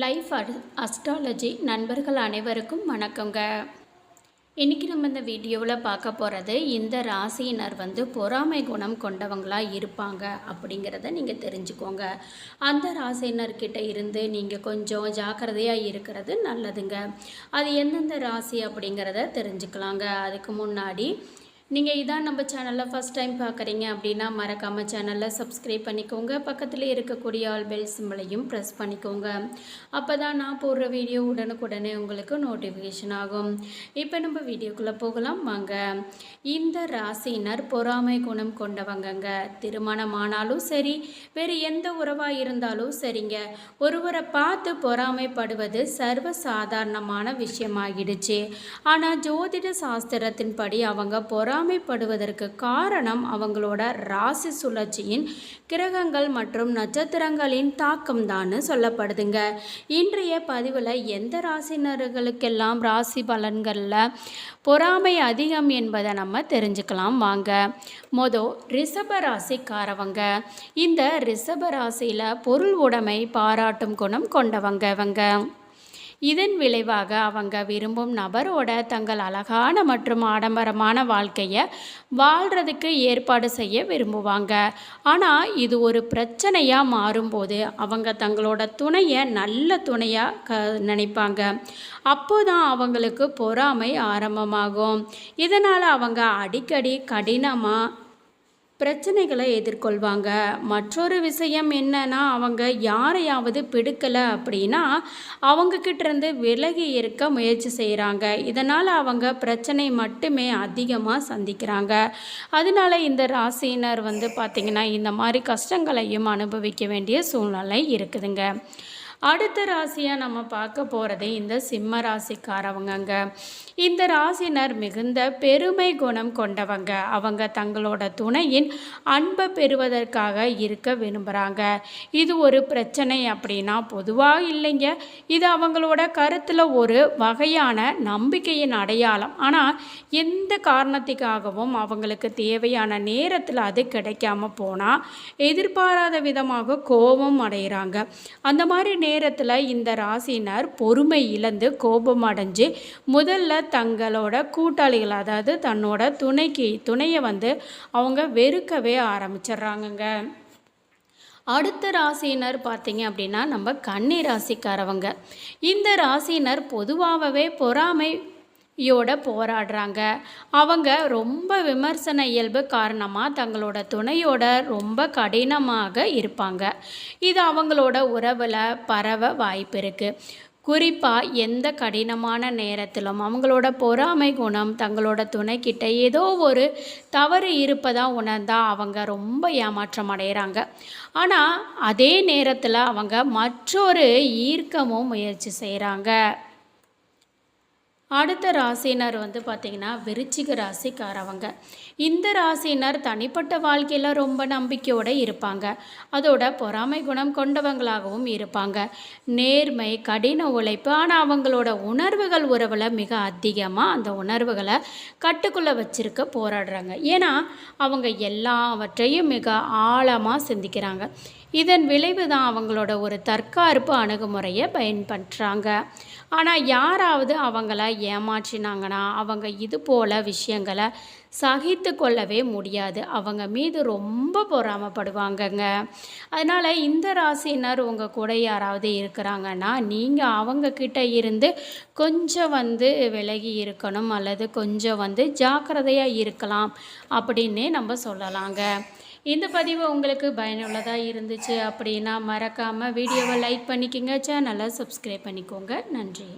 Life astrology நண்பர்கள் அனைவருக்கும் வணக்கங்க. இன்றைக்கி நம்ம இந்த வீடியோவில் பார்க்க போகிறது இந்த ராசியினர் வந்து பொறாமை குணம் கொண்டவங்களாக இருப்பாங்க அப்படிங்கிறத நீங்கள் தெரிஞ்சுக்கோங்க. அந்த ராசியினர்கிட்ட இருந்து நீங்கள் கொஞ்சம் ஜாக்கிரதையாக இருக்கிறது நல்லதுங்க. அது எந்தெந்த ராசி அப்படிங்கிறத தெரிஞ்சுக்கலாங்க. அதுக்கு முன்னாடி நீங்கள் இதான் நம்ம சேனலில் ஃபஸ்ட் டைம் பார்க்குறீங்க அப்படின்னா மறக்காமல் சேனலில் சப்ஸ்கிரைப் பண்ணிக்கோங்க. பக்கத்தில் இருக்கக்கூடிய ஆல் பெல் சிம்பிளையும் ப்ரெஸ் பண்ணிக்கோங்க. அப்போ தான் நான் போடுற வீடியோ உடனுக்குடனே உங்களுக்கு நோட்டிஃபிகேஷன் ஆகும். இப்போ நம்ம வீடியோக்குள்ளே போகலாம். வாங்க. இந்த ராசியினர் பொறாமை குணம் கொண்டவங்கங்க. திருமணம் ஆனாலும் சரி வேறு எந்த உறவாக இருந்தாலும் சரிங்க. ஒருவரை பார்த்து பொறாமைப்படுவது சர்வ சாதாரணமான விஷயமாகிடுச்சு ஆனால் ஜோதிட சாஸ்திரத்தின்படி அவங்க பொறா பொறாமைப்படுவதற்கு காரணம் அவங்களோட ராசி சுழற்சியின் கிரகங்கள் மற்றும் நட்சத்திரங்களின் தாக்கம்தான்னு சொல்லப்படுதுங்க. இன்றைய பதிவில் எந்த ராசினர்களுக்கெல்லாம் ராசி பலன்களில் பொறாமை அதிகம் என்பதை நம்ம தெரிஞ்சுக்கலாம் வாங்க. மொதல் ரிஷப ராசிக்காரவங்க. இந்த ரிஷப ராசியில் பொருள் உடைமை பாராட்டும் குணம் கொண்டவங்க இவங்க. இதன் விளைவாக அவங்க விரும்பும் நபரோட தங்கள் அழகான மற்றும் ஆடம்பரமான வாழ்க்கையை வாழ்கிறதுக்கு ஏற்பாடு செய்ய விரும்புவாங்க. ஆனால் இது ஒரு பிரச்சனையாக மாறும்போது அவங்க தங்களோட துணையை நல்ல துணையாக க நினைப்பாங்க. அப்போதான் அவங்களுக்கு பொறாமை ஆரம்பமாகும். இதனால் அவங்க அடிக்கடி கடினமாக பிரச்சனைகளை எதிர்கொள்வாங்க. மற்றொரு விஷயம் என்னன்னா அவங்க யாரையாவது பிடிக்கலை அப்படின்னா அவங்கக்கிட்டேருந்து விலகி இருக்க முயற்சி செய்கிறாங்க இதனால் அவங்க பிரச்சனை மட்டுமே அதிகமாக சந்திக்கிறாங்க. அதனால இந்த ராசியினர் வந்து பார்த்திங்கன்னா இந்த மாதிரி கஷ்டங்களையும் அனுபவிக்க வேண்டிய சூழ்நிலை இருக்குதுங்க. அடுத்த ராசியாக நம்ம பார்க்க போகிறது இந்த சிம்ம ராசிக்காரவங்கங்க. இந்த ராசினர் மிகுந்த பெருமை குணம் கொண்டவங்க. அவங்க தங்களோட துணையின் அன்பை பெறுவதற்காக இருக்க விரும்புகிறாங்க இது ஒரு பிரச்சனை அப்படின்னா பொதுவாக இல்லைங்க. இது அவங்களோட கருத்தில் ஒரு வகையான நம்பிக்கையின் அடையாளம். ஆனால் எந்த காரணத்துக்காகவும் அவங்களுக்கு தேவையான நேரத்தில் அது கிடைக்காம போனால் எதிர்பாராத விதமாக கோபம் அடைகிறாங்க அந்த மாதிரி நேரத்தில் இந்த ராசினர் பொறுமை இழந்து கோபம் அடைஞ்சு முதல்ல தங்களோட கூட்டாளிகள் அதாவது தன்னோட துணைக்கு துணையை வந்து அவங்க வெறுக்கவே ஆரம்பிச்சிடுறாங்கங்க. அடுத்த ராசியினர் பார்த்தீங்க அப்படின்னா நம்ம கன்னி ராசிக்காரவங்க. இந்த ராசியினர் பொதுவாகவே பொறாமை யோட போராடுறாங்க. அவங்க ரொம்ப விமர்சன இயல்பு காரணமாக தங்களோட துணையோட ரொம்ப கடினமாக இருப்பாங்க. இது அவங்களோட உறவில் பரவ வாய்ப்பு இருக்குது குறிப்பாக எந்த கடினமான நேரத்திலும் அவங்களோட பொறாமை குணம் தங்களோட துணைக்கிட்ட ஏதோ ஒரு தவறு இருப்பதாக உணர்ந்தால் அவங்க ரொம்ப ஏமாற்றம் அடைகிறாங்க ஆனால் அதே நேரத்தில் அவங்க மற்றொரு ஈர்க்கமும் முயற்சி செய்கிறாங்க அடுத்த ராசினர் வந்து பார்த்திங்கன்னா விருச்சிக ராசிக்காரவங்க. இந்த ராசினர் தனிப்பட்ட வாழ்க்கையில் ரொம்ப நம்பிக்கையோடு இருப்பாங்க. அதோட பொறாமை குணம் கொண்டவங்களாகவும் இருப்பாங்க. நேர்மை கடின உழைப்பு ஆனால் அவங்களோட உணர்வுகள் உறவில் மிக அதிகமாக அந்த உணர்வுகளை கட்டுக்குள்ளே வச்சிருக்க போராடுறாங்க. ஏன்னா அவங்க எல்லாவற்றையும் மிக ஆழமாக சிந்திக்கிறாங்க. இதன் விளைவு தான் அவங்களோட ஒரு தற்காப்பு அணுகுமுறையை பயன்படுத்துகிறாங்க ஆனால் யாராவது அவங்கள ஏமாற்றினாங்கன்னா அவங்க இது போல் விஷயங்களை சகித்து கொள்ளவே முடியாது. அவங்க மீது ரொம்ப பொறாமப்படுவாங்கங்க. அதனால் இந்த ராசினர் உங்கள் கூட யாராவது இருக்கிறாங்கன்னா நீங்கள் அவங்கக்கிட்ட இருந்து கொஞ்சம் வந்து விலகி இருக்கணும் அல்லது கொஞ்சம் வந்து ஜாக்கிரதையாக இருக்கலாம் அப்படின்னே நம்ம சொல்லலாங்க. இந்த பதிவு உங்களுக்கு பயனுள்ளதாக இருந்துச்சு அப்படின்னா மறக்காமல் வீடியோவை லைக் பண்ணிக்கோங்க. சேனலை சப்ஸ்கிரைப் பண்ணிக்கோங்க. நன்றி.